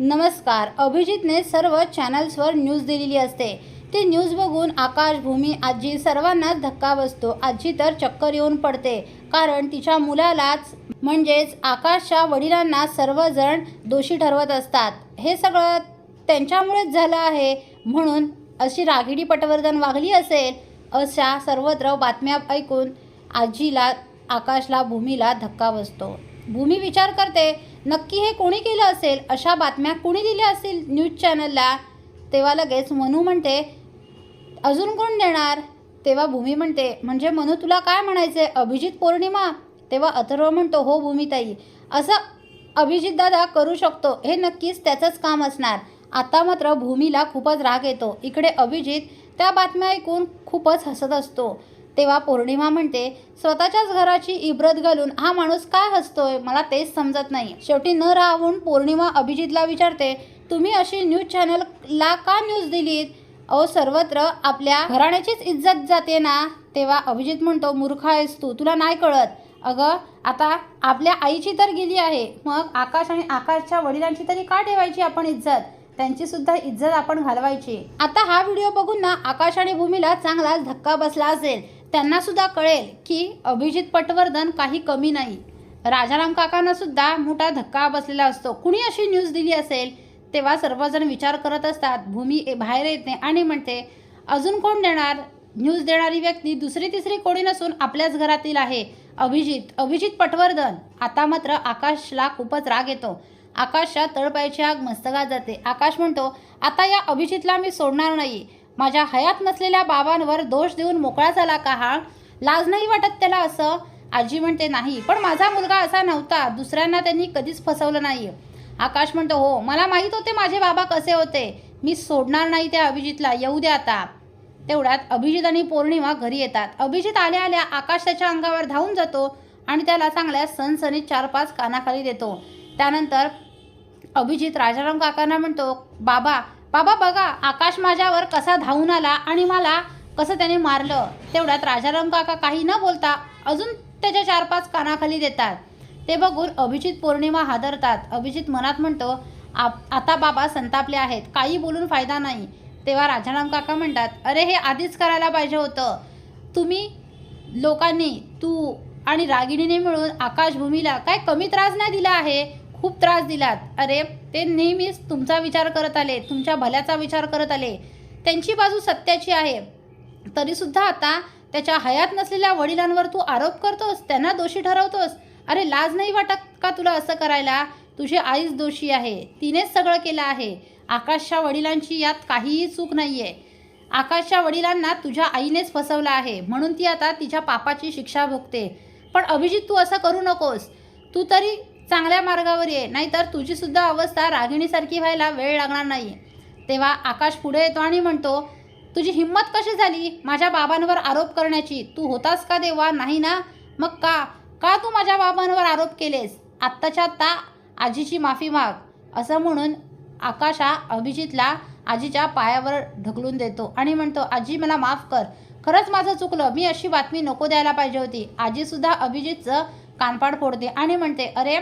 नमस्कार. अभिजितने सर्व चॅनल्सवर न्यूज दिलेली असते. ती न्यूज बघून आकाश भूमी आजी सर्वांनाच धक्का बसतो. आजी तर चक्कर येऊन पडते. कारण तिच्या मुलालाच म्हणजेच आकाशच्या वडिलांना सर्वजण दोषी ठरवत असतात. हे सगळं त्यांच्यामुळेच झालं आहे. म्हणून अशी रागिडी पटवर्धन वागली असेल अशा सर्वत्र बातम्या ऐकून आजीला आकाशला भूमीला धक्का बसतो. भूमी विचार करते नक्की हे कोणी केलं असेल? अशा बातम्या कोणी दिल्या असतील न्यूज चॅनलला? तेव्हा लगेच मनू म्हणते अजून कोण देणार? तेव्हा भूमी म्हणते म्हणजे मनू तुला काय म्हणायचं आहे अभिजित पौर्णिमा? तेव्हा अथर्व म्हणतो हो भूमिताई असं अभिजित दादा करू शकतो. हे नक्कीच त्याचंच काम असणार. आता मात्र भूमीला खूपच राग येतो. इकडे अभिजित त्या बातम्या ऐकून खूपच हसत असतो. तेव्हा पौर्णिमा म्हणते स्वतःच्याच घराची इब्रत घालून हा माणूस काय हसतोय? मला तेच समजत नाही शेवटी न राहून पौर्णिमा अभिजितला विचारते तुम्ही अशी न्यूज चॅनलला का न्यूज दिलीत? अहो सर्वत्र आपल्या घराण्याचीच इज्जत जाते ना. तेव्हा अभिजित म्हणतो मूर्ख आहेस तू तुला नाही कळत. अगं आता आपल्या आईची तर गेली आहे मग आकाश आणि आकाशच्या वडिलांची तरी का ठेवायची आपण इज्जत? त्यांची सुद्धा इज्जत आपण घालवायची. आता हा व्हिडिओ बघून ना आकाश आणि भूमीला चांगलाच धक्का बसला असेल. त्यांना सुद्धा कळेल की अभिजित पटवर्धन काही कमी नाही. राजाराम काकांना सुद्धा मोठा धक्का बसलेला असतो. कुणी अशी न्यूज दिली असेल? तेव्हा सर्वजण विचार करत असतात भूमी ए- बाहेर येते आणि म्हणते अजून कोण देणार? न्यूज देणारी व्यक्ती दुसरी तिसरी कोणी नसून आपल्याच घरातील आहे. अभिजित अभिजित पटवर्धन. आता मात्र आकाशला खूपच राग येतो. आकाशच्या तळपायची आग मस्तकात जाते. आकाश म्हणतो आता या अभिजितला मी सोडणार नाही. माझ्या हयात नसलेल्या बाबांवर दोष देऊन मोकळा झाला का हा? लाज नाही वाटत त्याला असं? आजी म्हणते नाही पण माझा मुलगा असा नव्हता. दुसऱ्यांना त्यांनी कधीच फसवलं नाही आकाश म्हणतो हो मला माहीत होते माझे बाबा कसे होते. मी सोडणार नाही त्या अभिजितला. येऊ दे आता. तेवढ्यात अभिजित आणि पौर्णिमा घरी येतात. अभिजित आल्या आल्या आकाश त्याच्या अंगावर धावून जातो आणि त्याला चांगल्या सणसणीत चार पाच कानाखाली देतो. त्यानंतर अभिजित राजाराम काकांना म्हणतो बाबा बाबा बघा आकाश माझ्यावर कसा धावून आला आणि मला कसं त्याने मारलं तेवढ्यात राजाराम काका काही न बोलता अजून त्याच्या चार पाच कानाखाली देतात. ते बघून अभिजित पौर्णिमा हादरतात. अभिजित मनात म्हणतो "आप- आता बाबा संतापले आहेत. काही बोलून फायदा नाही. तेव्हा राजाराम काका म्हणतात अरे हे आधीच करायला पाहिजे होतं. तुम्ही लोकांनी तू आणि रागिणीने मिळून आकाशभूमीला काय कमी त्रास नाही दिला आहे? खूप त्रास दिलात. अरे ते नेहमीच तुमचा विचार करत आले तुमच्या भल्याचा विचार करत आले. त्यांची बाजू सत्याची आहे. तरीसुद्धा आता त्याच्या हयात नसलेल्या वडिलांवर तू आरोप करतोस त्यांना दोषी ठरवतोस. अरे लाज नाही वाटत का तुला असं करायला? तुझी आईच दोषी आहे. तिनेच सगळं केलं आहे. आकाशच्या वडिलांची यात काहीही चूक नाही आहे आकाशच्या वडिलांना तुझ्या आईनेच फसवलं आहे. म्हणून ती आता तिच्या पापाची शिक्षा भोगते. पण अभिजित तू असं करू नकोस. तू तरी चांगल्या मार्गावर ये नाहीतर तुझीसुद्धा अवस्था रागिणीसारखी व्हायला वेळ लागणार नाही तेव्हा आकाश पुढे येतो आणि म्हणतो तुझी हिंमत कशी झाली? माझ्या बाबांवर आरोप करण्याची. तू होतास का देवा? नाही ना? मग का? का तू माझ्या बाबांवर आरोप केलेस? आत्ताच्या आत्ता आजीची माफी माग. असं म्हणून आकाशा अभिजितला आजीच्या पायावर ढकलून देतो आणि म्हणतो आजी मला माफ कर. खरंच माझं चुकलं. मी अशी बातमी नको द्यायला पाहिजे होती. आजीसुद्धा अभिजितचं कानपाड फोडते आणि म्हणते अरे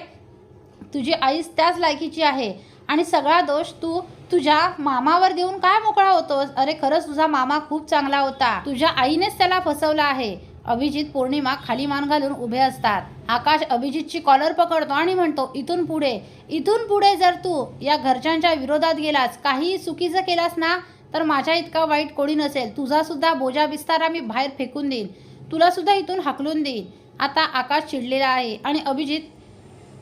तुझी आईस त्याच लायकीची आहे. आणि सगळा दोष तू तुझ्या मामावर देऊन काय मोकळा होतोस? अरे खरंच तुझा मामा खूप चांगला होता. तुझ्या आईनेच त्याला फसवलं आहे. अभिजित पौर्णिमा खाली मान घालून उभे असतात. आकाश अभिजितची कॉलर पकडतो आणि म्हणतो इथून पुढे इथून पुढे जर तू या घरच्यांच्या विरोधात गेलास काही चुकीचं केलास ना तर माझ्या इतका वाईट कोणी नसेल. तुझा सुद्धा बोजा बिस्तारा मी बाहेर फेकून देईन. तुला सुद्धा इथून हाकलून देईन. आता आकाश चिडलेला आहे आणि अभिजित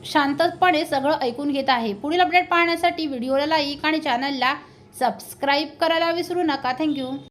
शांतपणे सगळं ऐकून घेत आहे. पुढील अपडेट पाहण्यासाठी व्हिडिओला लाईक आणि चॅनलला सबस्क्राईब करायला विसरू नका. थँक्यू